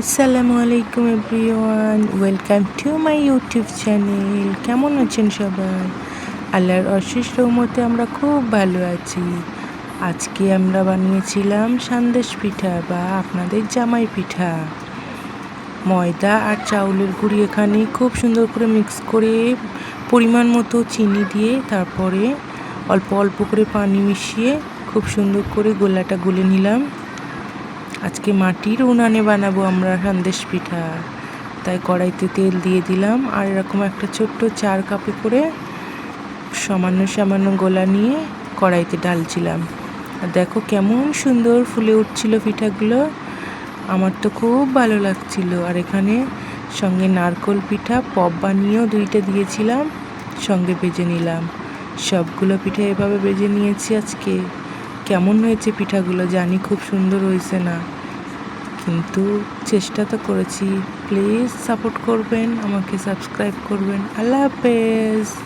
আসসালামু আলাইকুম everyone, welcome to my YouTube channel. কেমন আছেন সবাই? আল্লাহর অশেষ রহমতে আমরা খুব ভালো আছি। আজকে আমরা বানিয়েছিলাম সন্দেশ পিঠা বা আপনাদের জামাই পিঠা। ময়দা আর চাউলের গুঁড়ি এখানে খুব সুন্দর করে মিক্স করে পরিমাণ মতো চিনি দিয়ে তারপরে অল্প অল্প করে পানি মিশিয়ে খুব সুন্দর করে গোলাটা গুলে নিলাম। আজকে মাটির উনানে বানাবো আমরা সন্দেশ পিঠা। তাই কড়াইতে তেল দিয়ে দিলাম আর এরকম একটা ছোট্ট চার কাপে করে সামান্য সামান্য গোলা নিয়ে কড়াইতে ডালছিলাম। আর দেখো কেমন সুন্দর ফুলে উঠছিল পিঠাগুলো। আমার তো খুব ভালো লাগছিল। আর এখানে সঙ্গে নারকোল পিঠা, পপ বানিয়েও দুইটা দিয়েছিলাম। সঙ্গে বেজে নিলাম। সবগুলো পিঠা এভাবে বেজে নিয়েছি আজকে। কেমন হয়েছে পিঠাগুলো জানি খুব সুন্দর হয়েছে না। কিন্তু চেষ্টা তো করেছি। প্লিজ সাপোর্ট করবেন, আমাকে সাবস্ক্রাইব করবেন। আল্লাহ হাফেজ।